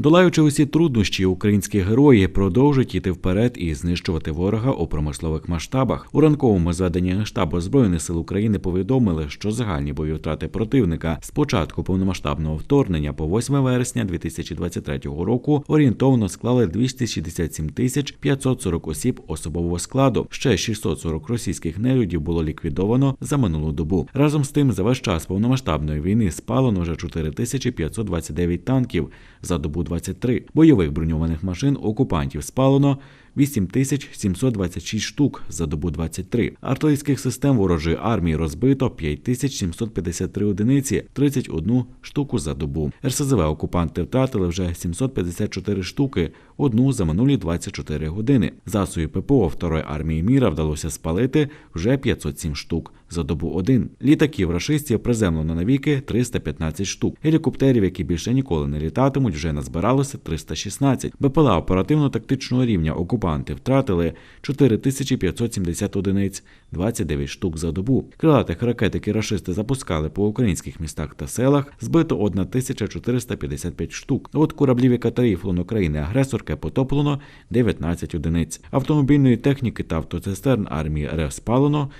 Долаючи усі труднощі, українські герої продовжують іти вперед і знищувати ворога у промислових масштабах. У ранковому зведенні штабу збройних сил України повідомили, що загальні бойові втрати противника з початку повномасштабного вторгнення по 8 вересня 2023 року орієнтовно склали 267 тисяч 540 осіб особового складу. Ще 640 російських нелюдів було ліквідовано за минулу добу. Разом з тим, за весь час повномасштабної війни спалено вже 4529 танків за добу 23. Бойових броньованих машин окупантів спалено 8726 штук за добу 23. Артилерійських систем ворожої армії розбито 5753 одиниці, 31 штуку за добу. РСЗВ окупанти втратили вже 754 штуки, одну за минулі 24 години. Засобів ППО Второї армії міра вдалося спалити вже 507 штук за добу один. Літаків рашистів приземлено навіки 315 штук. Гелікоптерів, які більше ніколи не літатимуть, вже назбиралося 316. БПЛА оперативно-тактичного рівня окупанти втратили 4570 одиниць, 29 штук за добу. Крилатих ракет, які рашисти запускали по українських містах та селах, збито 1455 штук. От кораблів і катерів флон України агресорки потоплено 19 одиниць. Автомобільної техніки та автоцистерн армії РФ спалено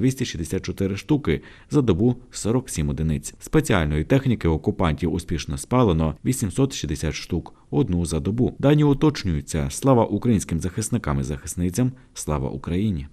8264 штуки за добу 47 одиниць. Спеціальної техніки окупантів успішно спалено 860 штук, одну за добу. Дані уточнюються. Слава українським захисникам і захисницям, слава Україні.